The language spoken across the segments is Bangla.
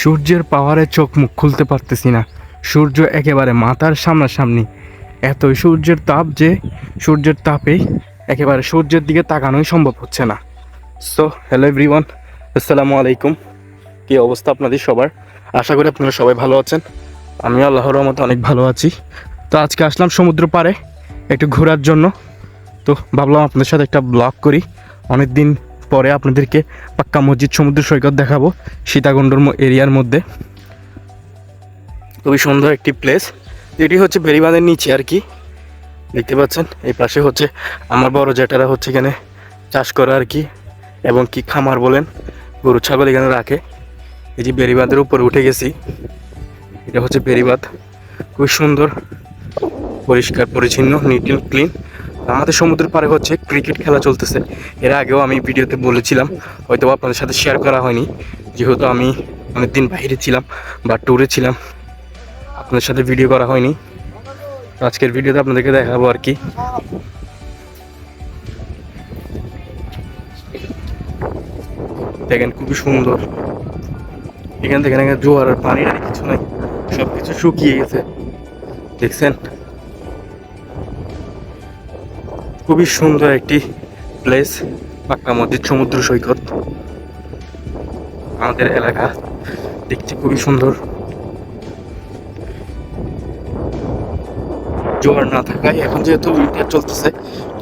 সূর্যের পাওয়ারে চোখ মুখ খুলতে পারতেছি না। সূর্য একেবারে মাথার সামনাসামনি। এতই সূর্যের তাপ যে সূর্যের তাপেই একেবারে সূর্যের দিকে তাকানোই সম্ভব হচ্ছে না। সো হ্যালো এভরিওয়ান আসসালামু আলাইকুম। কী অবস্থা আপনাদের সবার? আশা করি আপনারা সবাই ভালো আছেন। আমি আল্লাহর রহমতে অনেক ভালো আছি। তো আজকে আসলাম সমুদ্র পাড়ে একটু ঘোরার জন্য। তো ভাবলাম আপনাদের সাথে একটা ব্লগ করি। অনেক দিন পরে আপনাদেরকে পাক্কা মসজিদ সমুদ্র সৈকত দেখাবো সীতাকুণ্ডর এরিয়ার মধ্যে। খুবই সুন্দর একটি প্লেস এটি হচ্ছে বেরিবাঁধের নিচে আর কি। দেখতে পাচ্ছেন, এই পাশে হচ্ছে আমার বড় জেঠারা হচ্ছে এখানে চাষ করে আর কি, এবং কি খামার বলেন, গরু, ছাগল এখানে রাখে। এই যে বেরিবাঁধের উপরে উঠে গেছি, এটা হচ্ছে বেরিবাঁধ। খুবই সুন্দর, পরিষ্কার, পরিচ্ছন্ন নিট ক্লিন আমাদের সমুদ্রের পারে হচ্ছে ক্রিকেট খেলা চলতেছে। এর আগেও আমি ভিডিওতে বলেছিলাম হয়তো আপনাদের সাথে শেয়ার করা হয়নি। যেহেতু আমি অনেকদিন বাইরে ছিলাম বা ট্যুরে ছিলাম, আপনাদের সাথে ভিডিও করা হয়নি। আজকের ভিডিওতে আপনাদেরকে দেখাবো আর কি। দেখেন খুবই সুন্দর। এখান থেকে জোয়ার আর পানি আর কিছু নাই সব কিছু শুকিয়ে গেছে। দেখছেন? খুবই সুন্দর একটি প্লেস পাক্কা মসজিদ, সমুদ্র সৈকত। আমাদের এলাকা দেখতে খুবই সুন্দর। জোয়ার না থাকায়, এখন যেহেতু উইন্টার চলতেছে,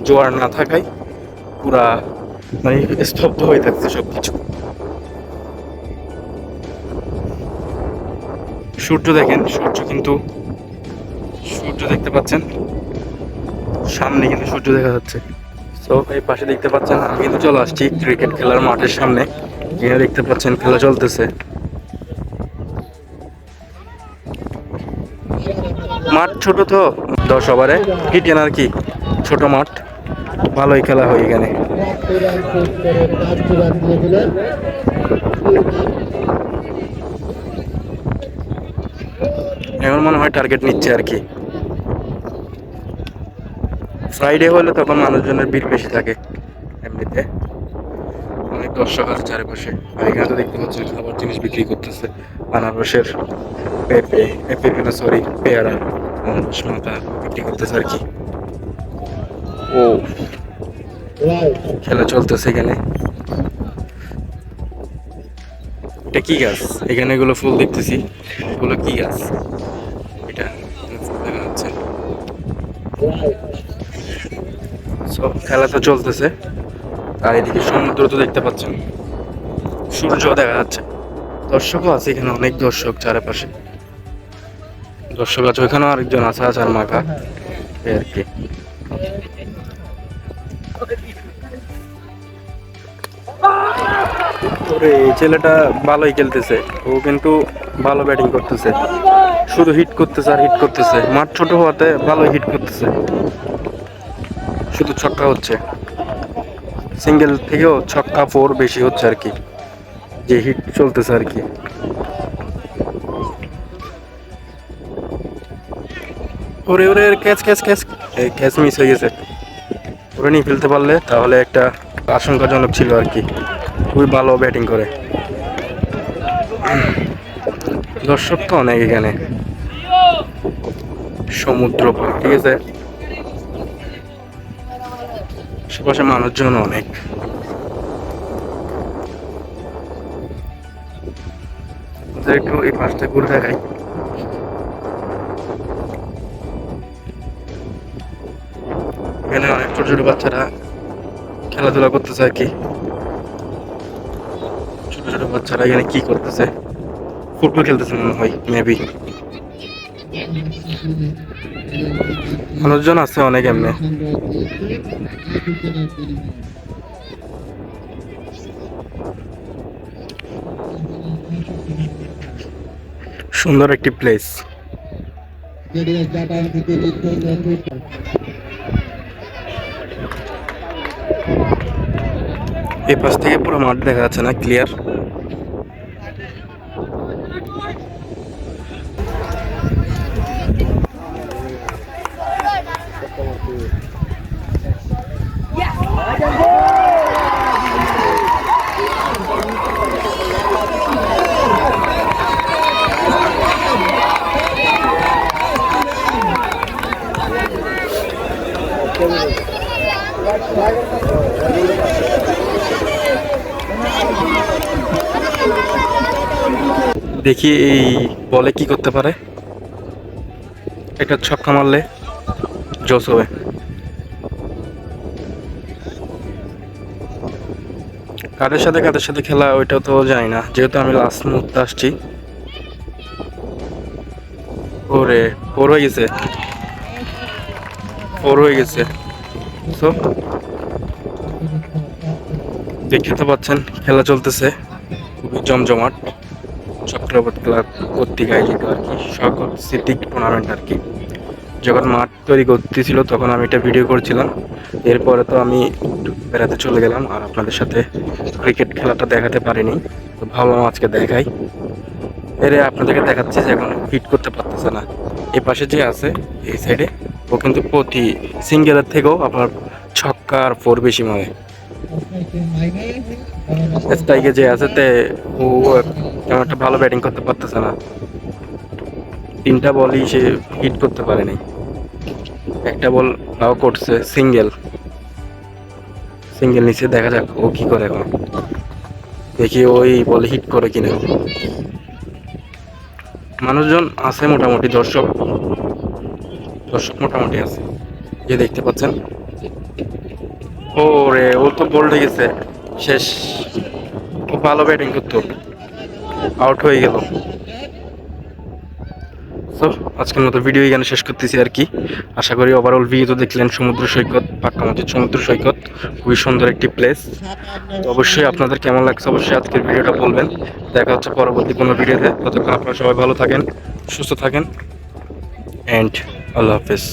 জোয়ার না থাকায় পুরা মানে স্তব্ধ হয়ে থাকছে সব কিছু সূর্য দেখেন, সূর্য কিন্তু, সূর্য দেখতে পাচ্ছেন। সামনে কিন্তু সূর্য দেখা যাচ্ছে। তো এই পাশে দেখতে পাচ্ছেন, আমি কিন্তু চলে আসছি ক্রিকেট খেলার মাঠের সামনে। এখানে দেখতে পাচ্ছেন খেলা চলতেছে। মাঠ ছোট তো, দশ ওভারে। হিটেন আর কি, ছোট মাঠ। ভালোই খেলা হয় এখানে। এখন মনে হয় টার্গেট নিচ্ছে আর কি। ফ্রাইডে হলে তখন মানুষজনের ভিড় বেশি থাকে, এমনিতে। অনেক দর্শক আছে চারিপাশে। আর এখানে তো দেখতে পাচ্ছেন, খাবার জিনিস বিক্রি করতেছে। আনারসের পেঁপে পেঁপে না সরি পেয়ারা আনারস মাথা বিক্রি করতেছে আর কি। ও, খেলা চলতেছে এখানে। এটা কি গাছ? এখানে এগুলো ফুল দেখতেছি। এগুলো কি গাছ? এটা দেখা যাচ্ছে। খেলা তো চলতেছে। আর এদিকে সমুদ্র তো দেখতে পাচ্ছেন। সূর্য দেখা যাচ্ছে। দর্শকও আছে এখানে, অনেক দর্শক চারপাশে। দর্শক আছে ওইখানেও আরেকজন আছে, আচার মাখা। এই আর কি। ছেলেটা ভালোই খেলতেছে। ও কিন্তু ভালো ব্যাটিং করতেছে। শুধু হিট করতেছে আর হিট করতেছে। মাঠ ছোট হওয়াতে ভালোই হিট করতেছে। শুধু ছক্কা হচ্ছে। সিঙ্গেল থেকেও ছক্কা ফোর বেশি হচ্ছে আর কি। যে হিট চলতেছে আর কি। ওরে ওরে catch catch catch catch miss হয়ে গেছে। ওরে নিয়ে ফেলতে পারলে তাহলে একটা আশঙ্কাজনক ছিল আর কি। খুবই ভালো ব্যাটিং করে। দর্শক তো অনেক এখানে। সমুদ্র ঠিক আছে? আশেপাশে মানুষজন অনেক। একটু এই পাশটা ঘুরে দেখাই। এখানে অনেক ছোট ছোট বাচ্চারা খেলাধুলা করতেছে আর কি। ছোট ছোট বাচ্চারা এখানে কি করতেছে? ফুটবল খেলতেছে মনে হয় মেবি মানুষজন আছে অনেক এমনি। সুন্দর একটি প্লেস এই পাশ থেকে পুরো মাঠ দেখা যাচ্ছে না ক্লিয়ার দেখি এই বলে কি করতে পারে। একটা ছক্কা মারলে জোস হবে। কাদের সাথে কাদের সাথে খেলা ওইটা তো জানি না, যেহেতু আমি লাস্ট মুহূর্তে আসছি। ওরে ফোর হয়ে গেছে। ফোর হয়ে গেছে। সো দেখতে তো পাচ্ছেন, খেলা চলতেছে। খুবই জমজমাট। চক্রবর্তী ক্লাব কর্তৃক আয়োজিত আর কি। সকল সিটি টুর্নামেন্ট আর কি। যখন মাঠ তৈরি করতেছিল তখন আমি এটা ভিডিও করছিলাম। এরপরে তো আমি বেড়াতে চলে গেলাম আর আপনাদের সাথে ক্রিকেট খেলাটা দেখাতে পারিনি। তো ভাবলাম আজকে দেখাই। এর আপনাদেরকে দেখাচ্ছি যে এখন হিট করতে পারতেছে না। এই পাশে যে আছে, এই সাইডে ও কিন্তু প্রতি সিঙ্গেলের থেকেও আপনার ছক্কা আর ফোর বেশি মারে। স্ট্রাইকে যে আছে তে ও তেমন একটা ভালো ব্যাটিং করতে পারতেছে না। তিনটা বলই সে হিট করতে পারেনি। একটা বল তাও করছে সিঙ্গেল। সিঙ্গেল নিচে দেখা যাক ও কি করে এখন। দেখি ওই বলে হিট করে কিনা। মানুষজন আছে মোটামুটি, দর্শক। দর্শক মোটামুটি আছে। যে দেখতে পাচ্ছেন? ও রে, ও তো বোল্ড হয়ে গেছে। শেষ। ও ভালো ব্যাটিং করতো। আউট হয়ে গেল। সো আজকের মতো ভিডিও এখানে শেষ করতেছি আর কি। আশা করি ওভারঅল ভিডিও দেখলেন সমুদ্র সৈকত পাক্কামাটির সমুদ্র সৈকত। খুবই সুন্দর একটি প্লেস তো অবশ্যই আপনাদের কেমন লাগছে অবশ্যই আজকের ভিডিওটা বলবেন। দেখা হচ্ছে পরবর্তী কোনো ভিডিওতে ততক্ষণ আপনারা সবাই ভালো থাকেন, সুস্থ থাকেন অ্যান্ড আল্লাহ হাফেজ।